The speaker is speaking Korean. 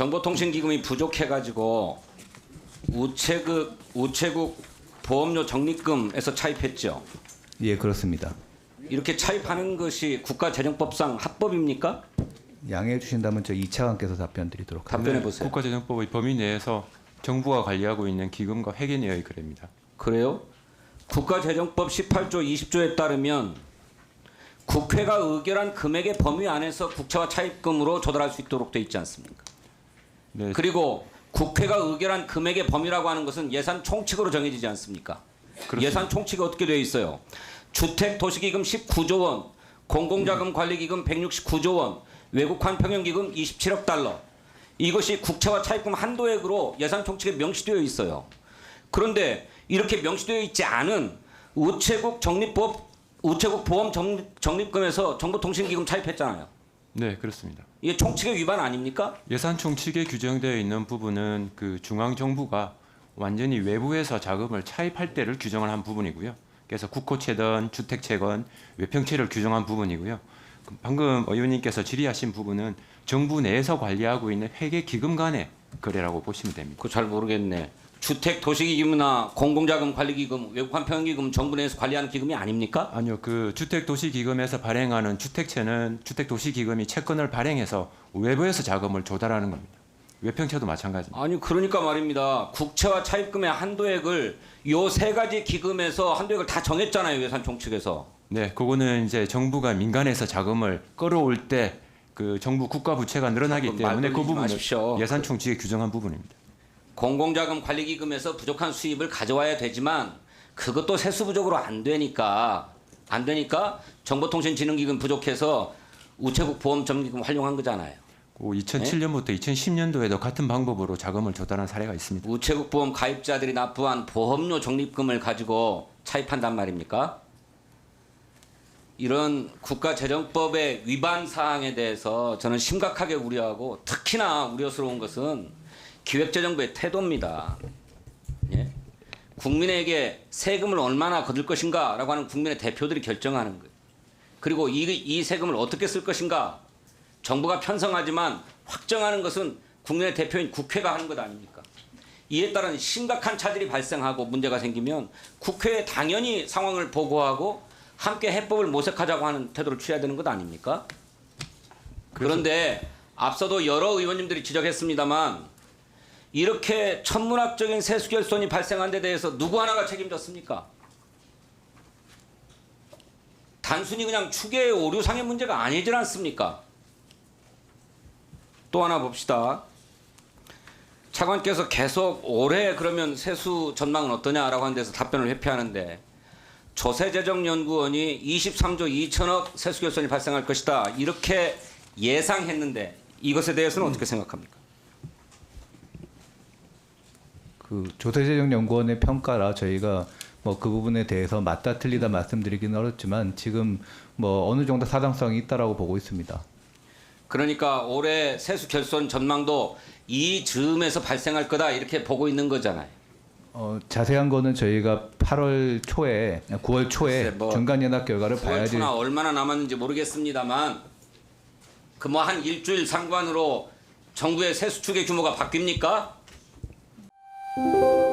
정보통신기금이 부족해가지고 우체국 우체국 보험료 적립금에서 차입했죠. 예, 그렇습니다. 이렇게 차입하는 것이 국가재정법상 합법입니까? 양해해 주신다면 저 이차관께서 답변 드리도록 하겠습니다. 답변해 보세요. 국가재정법의 범위 내에서 정부가 관리하고 있는 기금과 회계내의 거래입니다. 그래요? 국가재정법 18조 20조에 따르면 국회가 의결한 금액의 범위 안에서 국채와 차입금으로 조달할 수 있도록 돼 있지 않습니까? 네, 그리고 국회가 의결한 금액의 범위라고 하는 것은 예산 총칙으로 정해지지 않습니까? 그렇습니다. 예산 총칙이 어떻게 되어 있어요? 주택 도시기금 19조 원, 공공자금 관리기금 169조 원, 외국환 평형기금 27억 달러. 이것이 국채와 차입금 한도액으로 예산 총칙에 명시되어 있어요. 그런데 이렇게 명시되어 있지 않은 우체국 적립법 우체국 보험 적립, 적립금에서 정보통신기금 차입했잖아요. 네 그렇습니다. 이게 총칙의 위반 아닙니까? 예산 총칙에 규정되어 있는 부분은 그 중앙 정부가 완전히 외부에서 자금을 차입할 때를 규정을 한 부분이고요. 그래서 국고채든 주택채건 외평채를 규정한 부분이고요. 그 방금 의원님께서 질의하신 부분은 정부 내에서 관리하고 있는 회계 기금 간의 거래라고 보시면 됩니다. 그거 잘 모르겠네. 주택 도시기금이나 공공자금 관리기금, 외국환 평형기금 정부 내에서 관리하는 기금이 아닙니까? 아니요, 그 주택도시기금에서 발행하는 주택채는 주택도시기금이 채권을 발행해서 외부에서 자금을 조달하는 겁니다. 외평채도 마찬가지입니다. 아니 그러니까 말입니다. 국채와 차입금의 한도액을 요 세 가지 기금에서 한도액을 다 정했잖아요 예산 총칙에서. 네, 그거는 이제 정부가 민간에서 자금을 끌어올 때 그 정부 국가 부채가 늘어나기 때문에 그 부분을 마십시오. 예산 총칙에 규정한 부분입니다. 공공자금 관리기금에서 부족한 수입을 가져와야 되지만 그것도 세수 부족으로 안 되니까 안 되니까 정보통신진흥기금 부족해서 우체국 보험 적립금 활용한 거잖아요. 그 2007년부터 2010년도에도 같은 방법으로 자금을 조달한 사례가 있습니다. 우체국 보험 가입자들이 납부한 보험료 적립금을 가지고 차입한단 말입니까? 이런 국가재정법의 위반 사항에 대해서 저는 심각하게 우려하고 특히나 우려스러운 것은 기획재정부의 태도입니다. 예? 국민에게 세금을 얼마나 거둘 것인가라고 하는 국민의 대표들이 결정하는 거예요. 그리고 이, 이 세금을 어떻게 쓸 것인가 정부가 편성하지만 확정하는 것은 국민의 대표인 국회가 하는 것 아닙니까? 이에 따른 심각한 차질이 발생하고 문제가 생기면 국회에 당연히 상황을 보고하고 함께 해법을 모색하자고 하는 태도를 취해야 되는 것 아닙니까? 그런데 앞서도 여러 의원님들이 지적했습니다만 이렇게 천문학적인 세수 결손이 발생한 데 대해서 누구 하나가 책임졌습니까? 단순히 그냥 추계의 오류상의 문제가 아니질 않습니까? 또 하나 봅시다. 차관께서 계속 올해 그러면 세수 전망은 어떠냐라고 하는 데서 답변을 회피하는데 조세재정연구원이 23조 2천억 세수 결손이 발생할 것이다 이렇게 예상했는데 이것에 대해서는 어떻게 생각합니까? 그 조세재정연구원의 평가라 저희가 뭐 그 부분에 대해서 맞다 틀리다 말씀드리기는 어렵지만 지금 뭐 어느 정도 사당성이 있다라고 보고 있습니다. 그러니까 올해 세수 결손 전망도 이 즈음에서 발생할 거다 이렇게 보고 있는 거잖아요. 어, 자세한 거는 저희가 8월 초에 9월 초에 뭐 중간 연합 결과를 9월 봐야지 초나 얼마나 남았는지 모르겠습니다만 그 뭐 한 일주일 상관으로 정부의 세수 추계 규모가 바뀝니까? Música